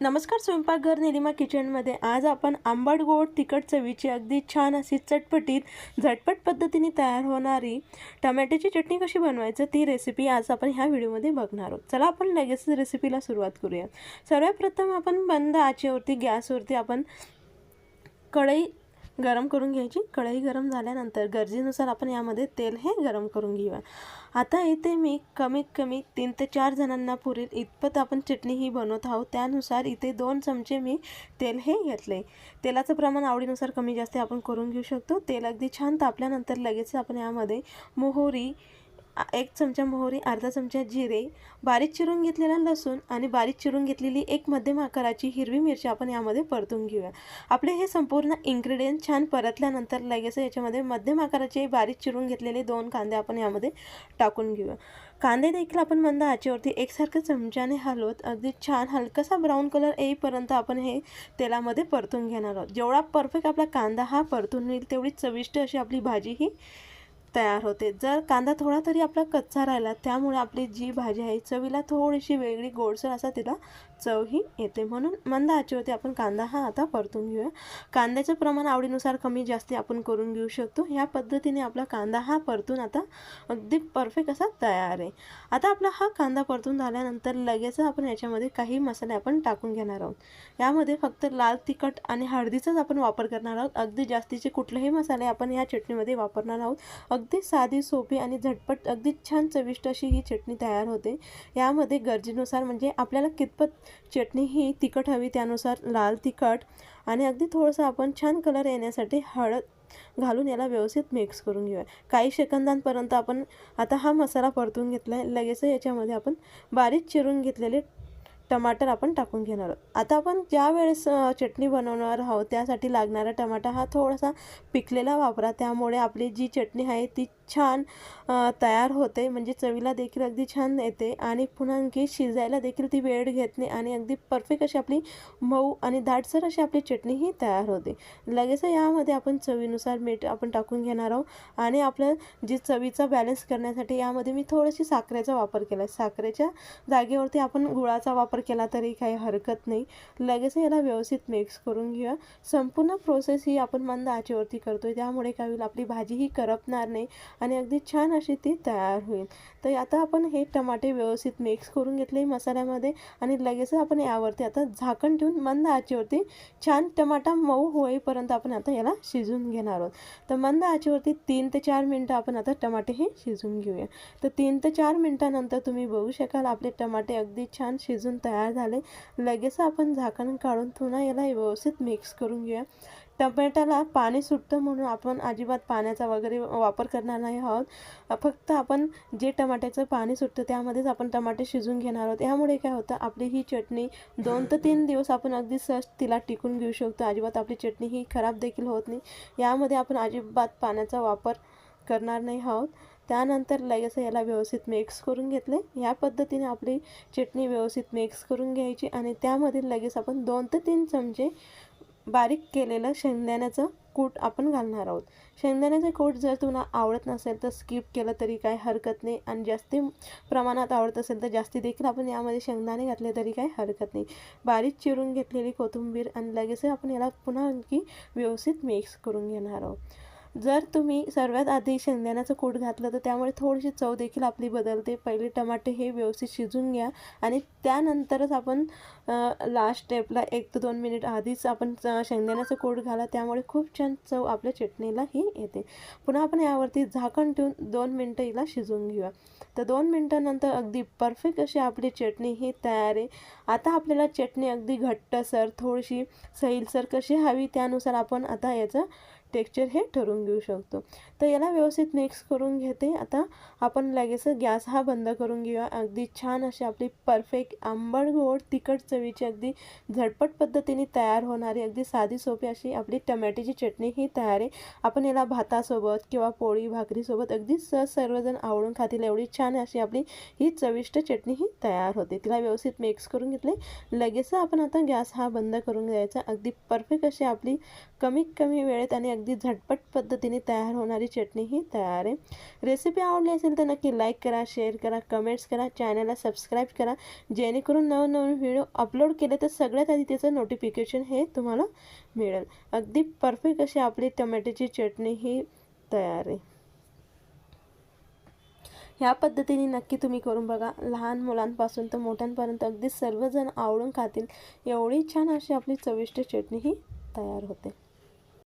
नमस्कार स्वयंपाकघर निलिमा किचनमध्ये. आज आपण आंबट गोड तिखट चवीची अगदी छान अशी चटपटीत झटपट पद्धतीने तयार होणारी टमॅटोची चटणी कशी बनवायचं ती रेसिपी आज आपण ह्या व्हिडिओमध्ये बघणार आहोत. चला आपण लगेच रेसिपीला सुरुवात करूया. सर्वप्रथम आपण बंद आचेवरती गॅसवरती आपण कढई गरम करून घ्यायची. कढई गरम झाल्यानंतर गरजेनुसार आपण यामध्ये तेल हे गरम करून घेऊया. आता इथे मी कमीत कमी तीन ते चार जणांना पुरेल. इतपत आपण चटणी ही बनवत आहोत. त्यानुसार इथे दोन चमचे मी तेल हे घेतले. तेलाचं प्रमाण आवडीनुसार कमी जास्त आपण करून घेऊ शकतो. तेल अगदी छान तापल्यानंतर लगेच आपण यामध्ये मोहरी एक चमचा मोहरी अर्धा चमचा जिरे बारीक चिरून घेतलेला लसूण आणि बारीक चिरून घेतलेली एक मध्यम आकाराची हिरवी मिरची आपण यामध्ये परतून घेऊया. आपले हे संपूर्ण इन्ग्रेडियंट छान परतल्यानंतर लगेच याच्यामध्ये मध्यम आकाराचे बारीक चिरून घेतलेले दोन कांदे आपण यामध्ये टाकून घेऊया. कांदे देखील आपण मंद आचेवरती एकसारखं चमच्याने हलवत अगदी छान हलकासा ब्राऊन कलर येईपर्यंत आपण हे तेलामध्ये परतून घेणार आहोत. जेवढा परफेक्ट आपला कांदा हा परतून येईल तेवढी चविष्ट अशी आपली भाजी ही तयार होते. जर कांदा थोडा तरी आपला कच्चा राहिला त्यामुळे आपली जी भाजी आहे चवीला थोडीशी वेगळी गोडसर असा तिला चवही येते. म्हणून मंद आचेवरती आपण कांदा हा आता परतून घेऊया. कांद्याचं प्रमाण आवडीनुसार कमी जास्त आपण करून घेऊ शकतो. ह्या पद्धतीने आपला कांदा हा परतून आता अगदी परफेक्ट असा तयार आहे. आता आपला हा कांदा परतून झाल्यानंतर लगेच आपण याच्यामध्ये काही मसाले आपण टाकून घेणार आहोत. यामध्ये फक्त लाल तिखट आणि हळदीचाच आपण वापर करणार आहोत. अगदी जास्तीचे कुठलेही मसाले आपण या चटणीमध्ये वापरणार आहोत. अगदी साधी सोपी आणि झटपट अगदी छान चविष्ट अशी ही चटणी तयार होते. यामध्ये गरजेनुसार म्हणजे आपल्याला कितपत चटणी ही तिखट हवी त्यानुसार लाल तिखट आणि अगदी थोडंसं आपण छान कलर येण्यासाठी हळद घालून याला व्यवस्थित मिक्स करून घेऊया. काही सेकंदांपर्यंत आपण आता हा मसाला परतून घेतला आहे लगेच याच्यामध्ये आपण बारीक चिरून घेतलेले टमाटर आपण टाकून घेणार आहोत. आता आपण ज्या वेळेस चटणी बनवणार आहोत त्यासाठी लागणारा टमाटा हा थोडासा पिकलेला वापरा. त्यामुळे आपली जी चटणी आहे ती छान तयार होते. म्हणजे चवीला देखील अगदी छान येते आणि पुन्हा आणखी शिजायला देखील ती वेळ घेत नाही आणि अगदी परफेक्ट अशी आपली मऊ आणि दाटसर अशी आपली चटणी ही तयार होते. लगेच यामध्ये आपण चवीनुसार मीठ आपण टाकून घेणार आहोत आणि आपलं जी चवीचा बॅलन्स करण्यासाठी यामध्ये मी थोडीशी साखरेचा वापर केला. साखरेच्या जागेवरती आपण गुळाचा वापर केला तरी काही हरकत नाही. लगेच याला व्यवस्थित मिक्स करून घेऊया. संपूर्ण प्रोसेस ही आपण मंद आचेवरती करतोय. त्यामुळे काय होईल आपली भाजी ही करपणार नाही. आणि अगदी छान अशी ती तयार होईल. तर आता आपण हे टमाटे व्यवस्थित मिक्स करून घेतले मसाल्यामध्ये आणि लगेच आपण यावरती आता झाकण ठेवून मंद आचेवरती छान टमाटा मऊ होईपर्यंत आपण आता याला शिजून घेणार आहोत. तर मंद आचेवरती तीन ते चार मिनटं आपण आता टमाटे हे शिजून घेऊया. तर तीन ते चार मिनटानंतर तुम्ही बघू शकाल आपले टमाटे अगदी छान शिजून तयार झाले. लगेच आपण झाकण काढून पुन्हा याला व्यवस्थित मिक्स करून घेऊया. टमॅटाला पाणी सुटतं म्हणून आपण अजिबात पाण्याचा वगैरे वापर करणार नाही आहोत. फक्त आपण जे टमाट्याचं पाणी सुटतं त्यामध्येच आपण टमाटे शिजून घेणार आहोत. यामुळे काय होतं आपली ही चटणी दोन ते तीन दिवस आपण अगदी सहज तिला टिकून घेऊ शकतो. अजिबात आपली चटणी ही खराब देखील होत नाही. यामध्ये आपण अजिबात पाण्याचा वापर करणार नाही आहोत. त्यानंतर लगेच याला व्यवस्थित मिक्स करून घेतले. या पद्धतीने आपली चटणी व्यवस्थित मिक्स करून घ्यायची आणि त्यामध्ये लगेच आपण दोन ते तीन चमचे बारीक केलेलं शेंगदाण्याचं कूट आपण घालणार आहोत. शेंगदाण्याचं कूट जर तुम्हाला आवडत नसेल तर स्किप केलं तरी काही हरकत नाही आणि जास्ती प्रमाणात आवडत असेल तर जास्ती देखील आपण यामध्ये शेंगदाणे घातले तरी काही हरकत नाही. बारीक चिरून घेतलेली कोथिंबीर आणि लगेच आपण याला पुन्हा आणखी व्यवस्थित मिक्स करून घेणार आहोत. जर तुम्ही सर्वात आधी शेंगदाण्याचं कूट घातलं तर त्यामुळे थोडीशी चव देखील आपली बदलते. पहिले टमाटे हे व्यवस्थित शिजून घ्या आणि त्यानंतरच आपण लास्ट स्टेपला एक ते दोन मिनिट आधीच आपण शेंगदाण्याचं कूट घाला. त्यामुळे खूप छान चव आपल्या चटणीला ही येते. पुन्हा आपण यावरती झाकण ठेवून दोन मिनटं हिला शिजवून घेऊया. तर दोन मिनटानंतर अगदी परफेक्ट अशी आपली चटणी ही तयार आहे. आता आपल्याला चटणी अगदी घट्टसर थोडीशी सैलसर कशी हवी त्यानुसार आपण आता याचं टेक्स्चर हे ठरवून घेऊ शकतो. तर याला व्यवस्थित मिक्स करून घेते. आता आपण लगेच गॅस हा बंद करून घेऊया. अगदी छान अशी आपली परफेक्ट आंबट गोड तिखट चवीची अगदी झटपट पद्धतीने तयार होणारी अगदी साधी सोपी अशी आपली टमॅटोची चटणी ही तयार आहे. आपण याला भातासोबत किंवा पोळी भाकरीसोबत अगदी सहज सर्वजण आवडून खातील एवढी छान अशी आपली ही चविष्ट चटणी ही तयार होते. तिला व्यवस्थित मिक्स करून घेतले. लगेच आपण आता गॅस हा बंद करून द्यायचा अगदी परफेक्ट अशी आपली कमीत कमी वेळेत आणि अगदी झटपट पद्धत पद्धतीने तयार होणारी चटणी ही तयार आहे. रेसिपी आवडली असेल तर नक्की लाईक करा शेअर करा कमेंट्स करा चॅनलला सबस्क्राईब करा. जेणेकरून नवनवीन व्हिडिओ अपलोड केले तर सगळ्यात आधी त्याचं नोटिफिकेशन हे तुम्हाला मिळेल. अगदी परफेक्ट अशी आपली टोमॅटोची चटणी ही तयार आहे. ह्या पद्धतीने नक्की तुम्ही करून बघा. लहान मुलांपासून तर मोठ्यांपर्यंत अगदी सर्वजण आवडून खातील. एवढी छान अशी आपली चविष्ट चटणी ही तयार होते.